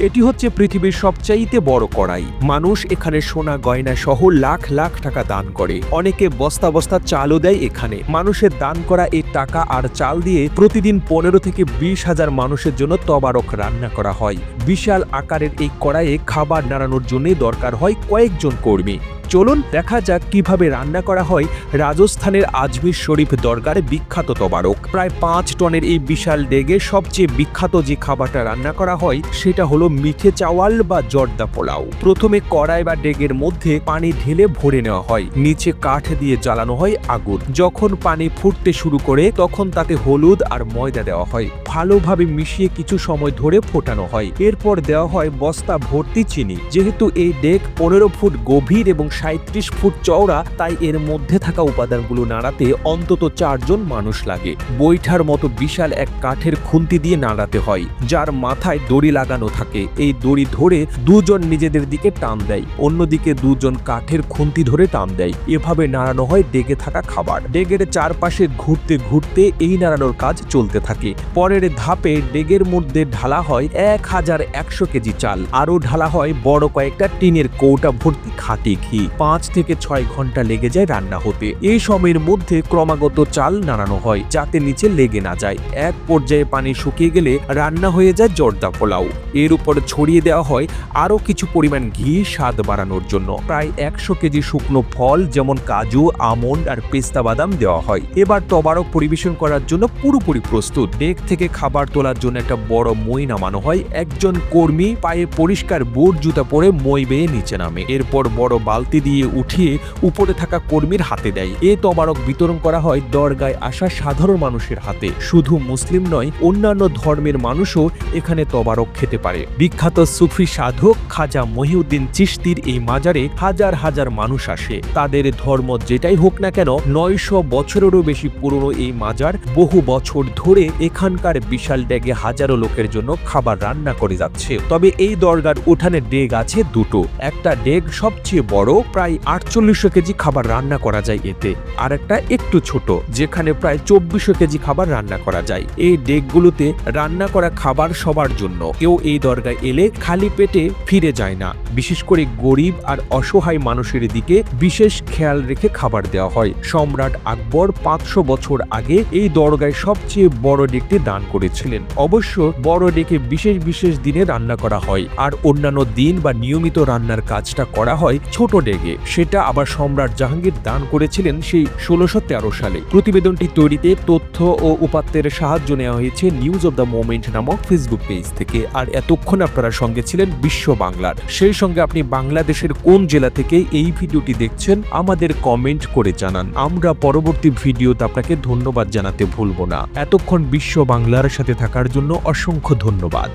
এটি হচ্ছে পৃথিবীর সবচাইতে বড় কড়াই। মানুষ এখানে সোনা, গয়না সহ লাখ লাখ টাকা দান করে। অনেকে বস্তা বস্তা চালও দেয় এখানে। মানুষের দান করা এই টাকা আর চাল দিয়ে প্রতিদিন পনেরো থেকে বিশ হাজার মানুষের জন্য তবারক রান্না করা হয়। বিশাল আকারের এই কড়াইয়ে খাবার নাড়ানোর জন্যই দরকার হয় কয়েকজন কর্মী। চলুন দেখা যাক কীভাবে রান্না করা হয় রাজস্থানের আজমির শরীফ দরগারে বিখ্যাত তবারক। প্রায় পাঁচ টনের এই বিশাল ডেগে সবচেয়ে বিখ্যাত যে খাবারটা রান্না করা হয়, সেটা হলো মিঠে চাওয়াল বা জর্দা পোলাও। প্রথমে কড়াই বা ডেগের মধ্যে পানি ঢেলে ভরে নেওয়া হয়। নিচে কাঠ দিয়ে জ্বালানো হয় আগুন। যখন পানি ফুটতে শুরু করে, তখন তাতে হলুদ আর ময়দা দেওয়া হয়। ভালোভাবে মিশিয়ে কিছু সময় ধরে ফোটানো হয়। এরপর দেওয়া হয় বস্তা ভর্তি চিনি। যেহেতু এই ডেক পনেরো ফুট গভীর এবং সাঁত্রিশ ফুট চওড়া, তাই এর মধ্যে থাকা উপাদানগুলো নাড়াতে অন্তত চারজন মানুষ লাগে। বৈঠার মতো বিশাল এক কাঠের খুন্তি দিয়ে নাড়াতে হয়, যার মাথায় দড়ি লাগানো থাকে। এই দড়ি ধরে দুজন নিজেদের দিকে টান দেয়, অন্যদিকে দুজন কাঠের খুন্তি ধরে টান দেয়। এভাবে নাড়ানো হয় ডেগে থাকা খাবার। ডেগের চারপাশে ঘুরতে ঘুরতে এই নাড়ানোর কাজ চলতে থাকে। পরের ধাপে ডেগের মধ্যে ঢালা হয় এক হাজার একশো কেজি চাল। আরও ঢালা হয় বড় কয়েকটা টিনের কৌটা ভর্তি খাঁটি ঘি। পাঁচ থেকে ছয় ঘণ্টা লেগে যায় রান্না হতে। এই সময়ের মধ্যে ক্রমাগত চাল নাড়ানো হয়, যাতে নিচে লেগে না যায়। এক পর্যায়ে পানি শুকিয়ে গেলে রান্না হয়ে যায় জর্দা পোলাও। এর উপর ছড়িয়ে দেওয়া হয় আরও কিছু পরিমাণ ঘি স্বাদ বাড়ানোর জন্য। প্রায় একশো কেজি শুকনো ফল যেমন কাজু, আমন্ড আর পেস্তা বাদাম দেওয়া হয়। এবার তবারক পরিবেশন করার জন্য পুরোপুরি প্রস্তুত। ডেক থেকে খাবার তোলার জন্য একটা বড় মই নামানো হয়। একজন কর্মী পায়ে পরিষ্কার বুট জুতা পরে মই বেয়ে নিচে নামে। এরপর বড় বালতি দিয়ে উঠিয়ে উপরে থাকা কর্মীর হাতে দেয়। এ তবারক বিতরণ করা হয় দরগায় আসা সাধারণ মানুষের হাতে। শুধু মুসলিম নয়, অন্যান্য ধর্মের মানুষও এখানে তবারক খেতে পারে। বিখ্যাত সুফি সাধক খাজা মহিউদ্দিন চিশতির এই মাজারে হাজার হাজার মানুষ আসে। তাদের ধর্ম যেটাই হোক না কেন, নয়শো বছরেরও বেশি পুরনো এই মাজার বহু বছর ধরে এখানকার বিশাল ডেগে হাজারো লোকের জন্য খাবার রান্না করে যাচ্ছে। তবে এই দরগার উঠানে ডেগ আছে দুটো। একটা ডেগ সবচেয়ে বড় প্রায় আটচল্লিশশো কেজি খাবার রান্না করা যায় এতে। আর একটা একটু ছোট, যেখানে প্রায় চব্বিশশো কেজি খাবার রান্না করা যায়। এই ডেকগুলোতে রান্না করা খাবার সবার জন্য। কেউ এই দরগায় এলে খালি পেটে ফিরে যায় না। বিশেষ করে গরিব আর অসহায় মানুষের দিকে বিশেষ খেয়াল রেখে খাবার দেওয়া হয়। সম্রাট আকবর পাঁচশো বছর আগে এই দরগায় সবচেয়ে বড় ডেকটি দান করেছিলেন। অবশ্য বড় ডেকে বিশেষ বিশেষ দিনে রান্না করা হয়। আর অন্যান্য দিন বা নিয়মিত রান্নার কাজটা করা হয় ছোট ডেগে সেটা আবার সম্রাট জাহাঙ্গীর দান করেছিলেন সেই ষোলোশো সালে। প্রতিবেদনটি তৈরিতে তথ্য ও উপাত্তের সাহায্য নেওয়া হয়েছে নিউজ অব দ্য মোমেন্ট নামক ফেসবুক পেজ থেকে। আর এতক্ষণ আপনারা সঙ্গে ছিলেন বিশ্ব বাংলার। সেই সঙ্গে আপনি বাংলাদেশের কোন জেলা থেকে এই ভিডিওটি দেখছেন আমাদের কমেন্ট করে জানান। আমরা পরবর্তী ভিডিওতে আপনাকে ধন্যবাদ জানাতে ভুলব না। এতক্ষণ বিশ্ব বাংলার সাথে থাকার জন্য অসংখ্য ধন্যবাদ।